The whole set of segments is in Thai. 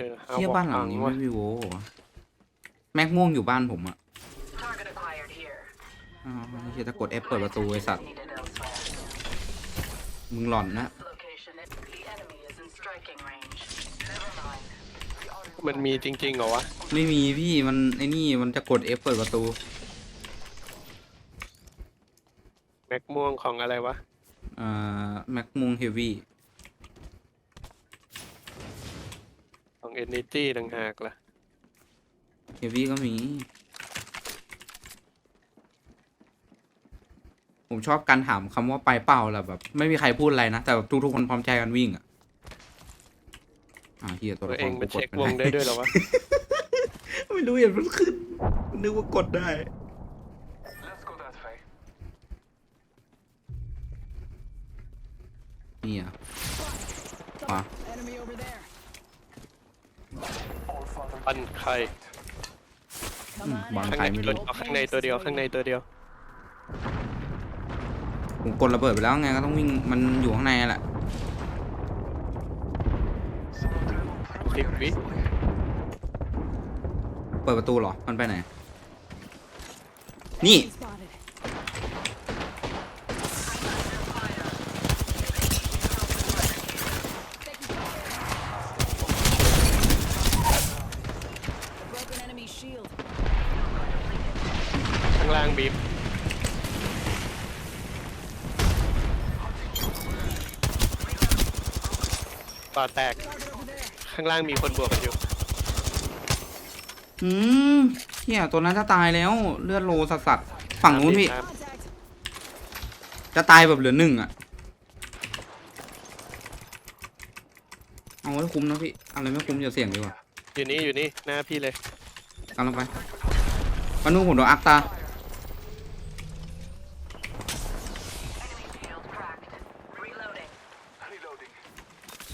เออเอาเที่ยบอกบ้านหลังนี้ฟัไม่มีโว้เหรอแม็กม่วงอยู่บ้านผมอะ Target acquired here. อ้าวไม่ใช่ตะกด F เปิดประตูไอสัตว์ Needed elsewhere. มึงหล่อนนะ Location. The enemy is in striking range. Never mind. มันมีจริงๆเหรอวะ ไม่มีพี่มันไอ้นี่มันจะกด F เปิดประตู แม็กม่วงของอะไรวะ อ่าแม็กม่วงเฮฟวี่ องเอนิตี้ต่างหากล่ะเฮฟวี่ก็มี ผมชอบการถามคำว่าไปเปล่าแหละแบบ ไม่มีใครพูดอะไรนะ แต่แบบทุกๆคนพร้อมใจกันวิ่งอะ อ่าเฮียตัวตัวละคเอรงมันกเช็คม่วงได้ด้วยเหรอวะ ไม่รู้เห็นมันขึ้น นึกว่ากดได้ Let's go that way. นี่อะขวา Enemy over there. All father. ปันไข่ Come on บาง out. ข้างใครในไม่ตัวรู้เอาข้างในตัวเดียวข้างในตัวเดียว ผมกดระเบิดไปแล้วไงก็ต้องวิ่งมันอยู่ข้างในแหละ Someone travel through Big here bit. recently. เปิดประตูเหรอมันไปไหนนี่ Spotted. Broken enemy shield. ข้างล่างบีบต่อแตก ข้างล่างมีคนบวกกันอยู่อืมเฮียตัวนั้นจะตายแล้วเลือดโลสัสสัสๆฝั่งนู้นพี่ตาม Contact. จะตายแบบเหลือหนึ่งอะเอาไว้คุ้มนะพี่อะไรไม่คุ้มอย่าเสี่ยงดีกว่าอยู่นี่อยู่นี่หน้าพี่เลยกำลังไปมานู่นผมโดนอักตา Enemy shield cracked. Reloading. Reloading.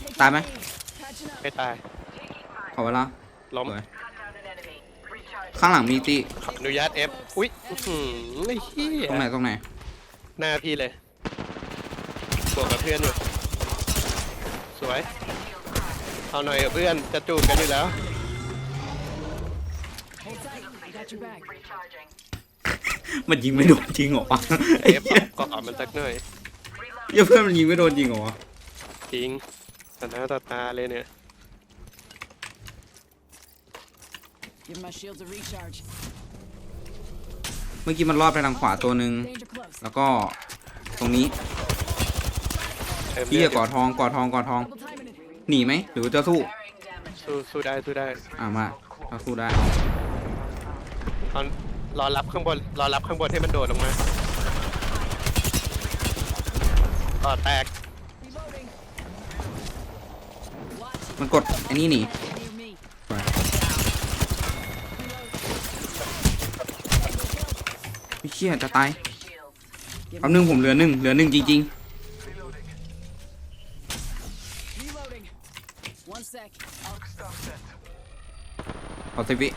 Taking Tạm á. aim. Patching up. ไม่ตาย Taking fire. ขอเวลาล้มสวย Cut down an enemy. Recharge. ข้างหลังมีตีขออนุญาตเอฟอุ้ยอื้อหือไอ้เหี้ยตรงไหนตรงไหน หน้าพี่เลยบวกกับเพื่อนอยู่สวย เอาหน่อยกับเพื่อนจะจูบกันอยู่แล้ว Hold tight. I got your back. Recharging. มันยิงไม่โดนจริงเหรอวะไอ้เอฟเหี้ยก็ขอมันสักหน่อย Reloading. เหี้ยเพื่อนมันยิงไม่โดนจริงเหรอวะ จริงต่อหน้าต่อตาเลยเนี่ย Give my shields a recharge. เมื่อกี้มันรอดไปทางขวาตัวหนึ่ง Danger close. แล้วก็ตรงนี้เติมพี่เลือดก่อทองก่อทองก่อทอง Double timing it. หนีไหมหรือจะสู้ Bearing damage. สู้สู้ได้สู้ได้อ่ามาถ้าสู้ได้เอารอรับข้างบนรอรับข้างบนให้มันโดดลงมาต่อแตก Reloading. Watch. มันกดไอ้นี่หนี Near me. ไป เชี่ยจะตายแป๊บนึงผมเหลือหนึ่งเหลือหนึ่งจริงๆขอสิบวิ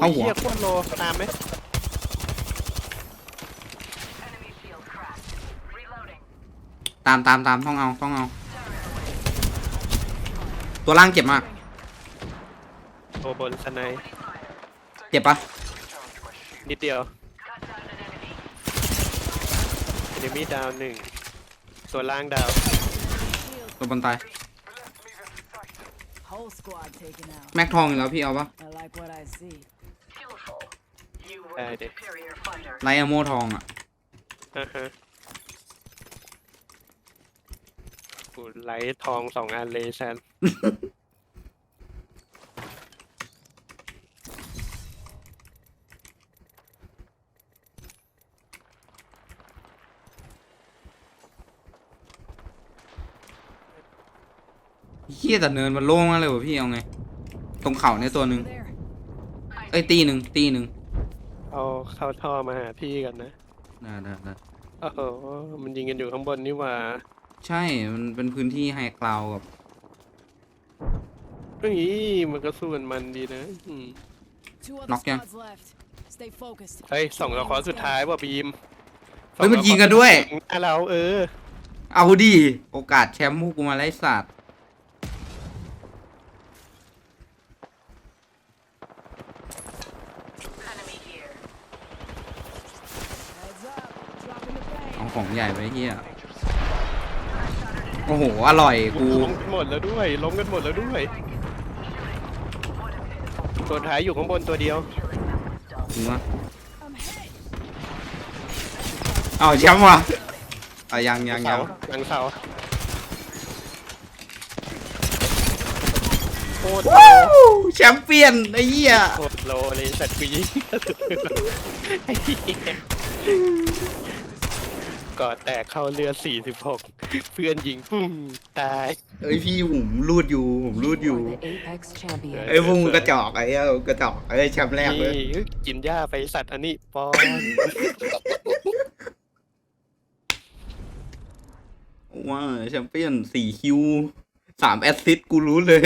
เอาหัว เฮียโคตรโลตามไหม Enemy shield cracked. Reloading. ตามตามตามต้องเอาต้องเอา ตัวล่างเจ็บมากโตบนสไนด์เจ็บปะ Recharge my shield. นิดเดียว Cut down an enemy. เอนมี่ดาวหนึ่งตัวล่างดาวตัวบนตาย Bless me with sight. Whole squad taken out. แม็กทองอีกแล้วพี่เอาปะ I like what I see. Skillful. You were Uh, the the- superior fighter. ไลอะโมทองอะอ่าฮะ โอ้ไลท์ทองสองอันเลยชันเฮียแต่เนินมันโล่งมากเลยว่ะพี่เอาไง ตรงเข่าเนี่ยตัวหนึ่ง Over there. เอ้ยตีหนึ่งตีหนึ่งเอาเข้าท่อมาหาพี่กันนะได้ได้ได้โอ้โห มันยิงกันอยู่ข้างบนนี่หว่า ใช่ มันเป็นพื้นที่ไฮกราวกับเฮ้ยมันก็สู้กันมันดีนะอืม Two other Knock ya. squads left. Stay focused. เฮ้ยส่งละครสุดท้ายว่าบีมเฮ้ยมันยิงกันด้วย อะเราเออ เอาดิโอกาสแชมป์มูกูมาไล่สัตว์ Enemy here. Heads up. Dropping the เอา plane. ของใหญ่ไปเฮีย โอ้โห อร่อยกูล้มกันหมดแล้วด้วยล้มกันหมดแล้วด้วย ตัวท้ายอยู่ข้างบนตัวเดียวถึงวะ I'm hit. เอาแชมป์ว่ะเอายังยังยังหลังเสาโคตรว้าวแชมเปี้ยนไอ้เหี้ยโคตรโลเลยสัตว์กูยิงไอ้เหี้ย ก่อแตกเข้าเรือ 46 เพื่อนยิงปุ้งตาย เอ้ยพี่ผมรูดอยู่ผมรูดอยู่ Apex champion. ไอ้พวกมึงกระจอกไอ้เหี้ยกระจอกไอ้ยแชมป์แรกเลย นี่กินหญ้าไปสัตว์อันนี้ปอนว่าแชมเปี้ยนสี่คิวสามแอสซิสต์กูรู้เลย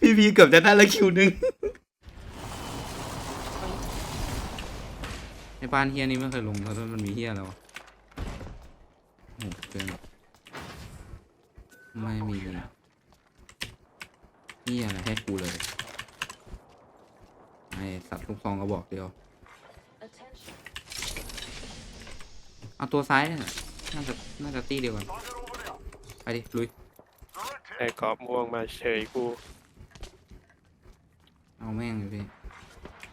พี่พีเกือบจะได้ละคิวหนึ่ง ไอ้บ้านเฮียนี่ไม่เคยลงเพราะว่ามันมีเฮียแล้วะโอ้โหเกินไม่มีเฮียอะไรให้กูเลยไอสัตว์ลูกซองกระบอกเดียว Attention. เอาตัวซ้ายเนี่ยน่าจะน่าจะตีเดียวกันไปดิลุยไอ้กรอบม่วงมาเฉยกู เอาแม่งเลยพี่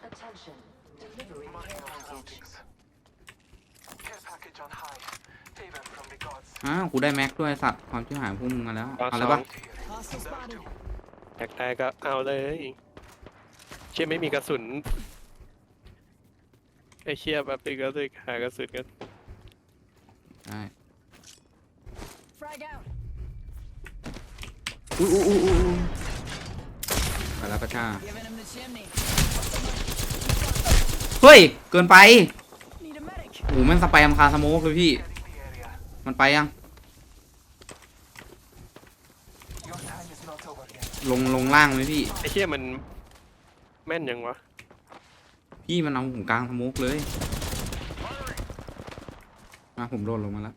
Attention. Delivering Marking care our package. surroundings. Care package on high. Favor from the gods. อ้าวกูได้แม็กด้วยสัตว์ความชิบหายพวกมึงมาแล้วเอาเอาสเลยอปะง Hostile spotted. อยากได้ก็เอาเลย เชี่ยไม่มีกระสุนไอ้เชี่ยแบบนี้ก็เลยหากระสุนกันได้ Frag out. อุ้ยอุ้ยอุ้ยอุ้ยอุ้ยไปแล้วประชา Giving him the chimney. เฮ้ย เกินไป Need a medic. โอ้โหแม่งสไปมคาสโมกเลยพี่ Scanning the area. มันไปยัง Your time is not over yet. ลงลงล่างไหมพี่ ไอ้เชี่ยมันแม่นยังวะ พี่มันเอาผมกลางสโมกเลย มาผมโดดลงมาแล้ว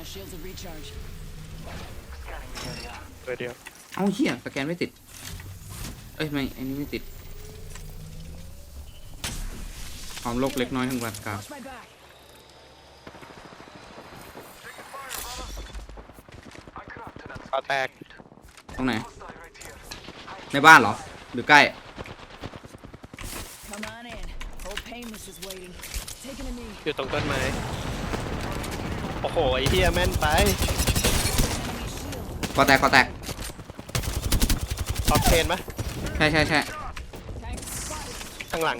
my shields a recharge. Scanning the area. ตัวเดียวเอาเฮียสแกนไม่ติด เอ้ยไม่อันนี้ไม่ติดความโลกเล็กน้อยถึงวันกลาง Watch my back. I cracked an ปาแตกตรงไหน hostile right here. ในบ้านเหรอ หรือใกล้ Come on in. Old Painless is waiting. Taking a knee. อยู่ตรงต้นไม้ โอ้โหไอ้เฮียแม่นไป Enemy shield. ก็แตกก็แตกออฟเทนปะใช่ใช่ใช่ Tank spotted. ข้างหลัง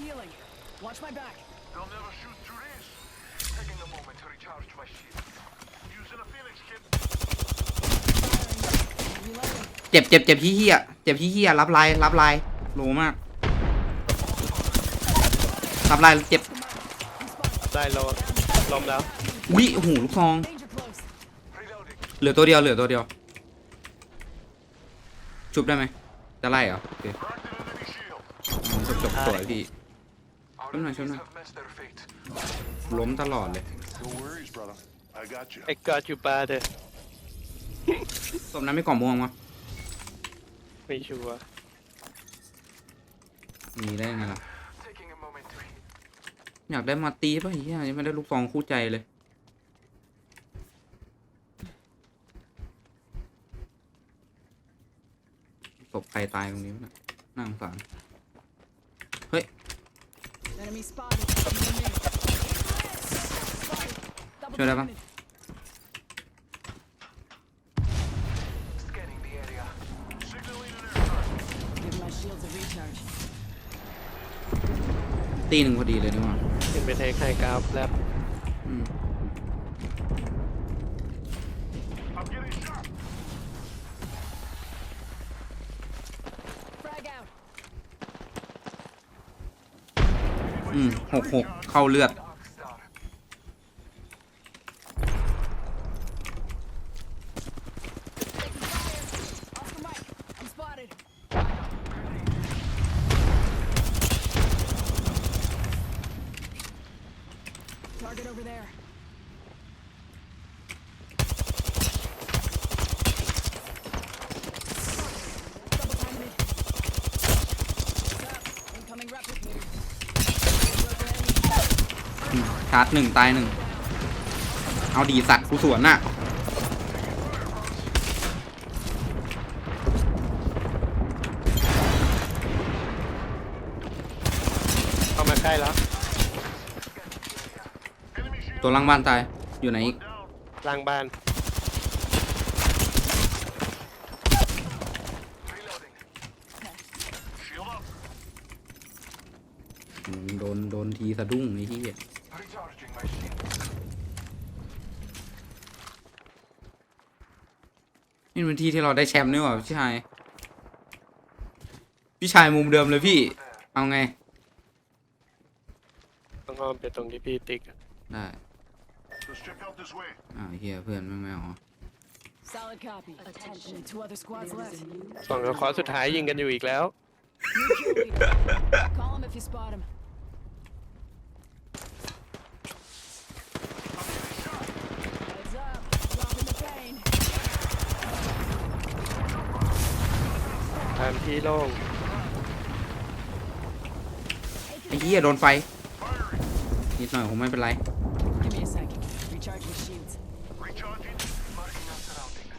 Healing. Watch my back. They'll never shoot through this. Taking a moment to recharge my shield. Using a Phoenix kit. Reloading. เจ็บเจ็บเจ็บที่เฮียเจ็บที่เฮียรับลายรับลายโลมากรับลายเจ็บ ได้โลลมแล้ว วิโอ้โหลูกซอง Danger close. Reloading. เหลือตัวเดียวเหลือตัวเดียว ชุบได้ไหมจะไล่เหรอโอเค Cracked an enemy shield. จบจบสวยพี่ Our Shouldn't I, enemies shouldn't I? have met their fate. ล้มตลอดเลย No worries, brother. I got you. ไอ้กอดอยู่บาเดอสมนั้นไม่กล่องม่วงวะไม่ชัวร์มีได้ไงล่ะ Taking a moment to heal. อยากได้มาตีป่ะเฮียยังไม่ได้ลูกซองคู่ใจเลย พใครตายตรงนี้วะน่ะน่าสงสาร Enemy spotted. Taking a knee. Spotted. Double Şöyle bak. diamond. Scanning the area. Signaling an airstrike. Give my shields a recharge. ตีหนึ่งพอดีเลยนี่หว่า ขึ้นไปเทคไฮกราฟแล้ว อืม I'm getting shot. Frag out. อืมหกหกเข้าเลือด Oscar Mike, I'm spotted. Target over there. Double timing it. What's up? Incoming replicator. Broken enemy. อืม ชาร์จหนึ่งตายหนึ่งเอาดีสัตว์กูสวนน่ะเข้ามาใกล้แล้วตัวล่างบ้านตายอยู่ไหนอีกล่างบ้าน Shield up. อืมโดนโดนทีสะดุ้งไอ้ที่ Recharging my shield. นี่เป็นที่ที่เราได้แชมป์นี่หว่าพี่ชาย พี่ชายมุมเดิมเลยพี่ เอาไง ต้องอ้อมไปตรงที่พี่ติ๊กอะได้ Let's check out this way. อ้าวเฮียเพื่อนไม่ไม่เอา Solid copy. Attention. Two other squads left. สองคอสุดท้ายยิงกันอยู่อีกแล้ว New kill leader. Call him if you spot him. ามที่โล่งไอ้เฮียโดนไฟ นิดหน่อยคงไม่เป็นไร Give me a sec. Recharge my shields. Recharging. Marking our surroundings.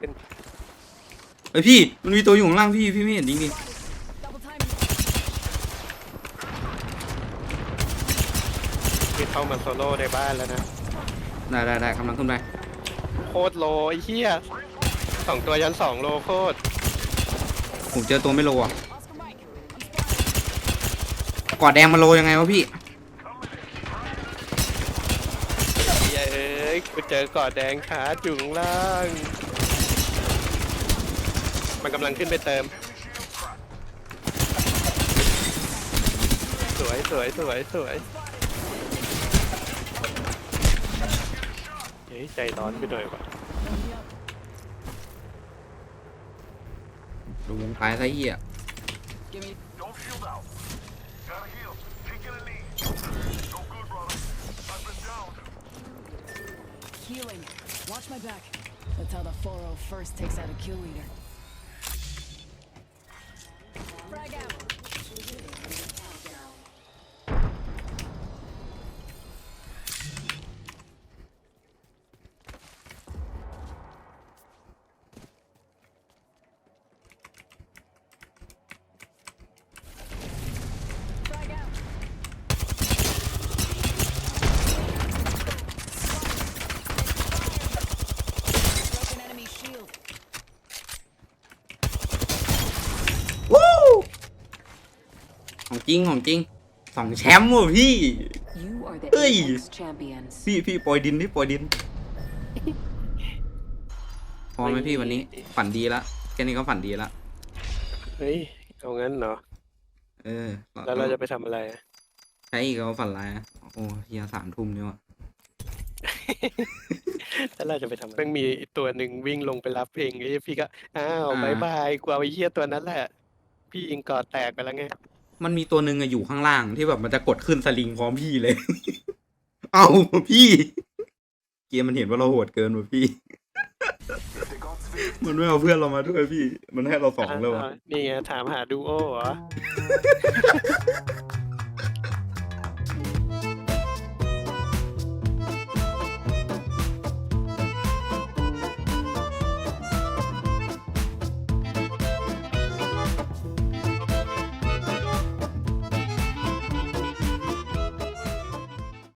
ขึ้นเฮ้ยพี่ มันมีตัวอยู่ข้างล่างพี่ พี่ไม่เห็นจริงดิ Double timing. ที่เข้ามาโซโล่ในบ้านแล้วนะ ได้ได้ได้กำลังขึ้นไป โคตรโลไอ้เหี้ย สองตัวยันสองโลโคตรผมเจอตัวไม่โลอะ Oscar Mike. I'm spotted. กอดแดงมาโลยังไงวะพี่ เหี้ยเอ้ยกูเจอกอดแดงขาจุงล่าง มันกำลังขึ้นไปเติม สวยสวยสวยสวยเฮ้ยใจร้อนไปหน่อยวะ ดูวงตายซะเหี้ย Give me. Don't shield out. Gotta heal. Taking a knee. No good, brother. I've been down. Healing. Watch my back. That's how the 401st takes out a kill leader. Frag out. จริงของจริงสองแชมป์ว่ะพี่ You are the Ui. Apex champions. พี่พี่ปล่อยดินดิปล่อยดิน พอไหมพี่วันนี้ ฝันดีละแค่นี้ก็ฝันดีละ เฮ้ย เอางั้นเหรอ เออแล้วเราจะไปทำอะไรอะใช่อีกก็ฝันร้ายอะโอ้เฮียสามทุ่มนี่ว่ะแล้วเราจะไปทำอะไรแม่งมีตัวหนึ่งวิ่งลงไปรับเองไอ้พี่ก็ อ้าวอ่าบายบาย กูเอาไอ้เหี้ยตัวนั้นแหละ พี่ยิงกอดแตกไปแล้วไง มันมีตัวหนึ่งอะอยู่ข้างล่างที่แบบมันจะกดขึ้นสลิงพร้อมพี่เลย เอาพี่ เกมมันเห็นว่าเราโหดเกินว่ะพี่ มันไม่เอาเพื่อนเรามาด้วยพี่ มันให้เราสองแล้ววะนี่ไงถามหาดูโอเหรอ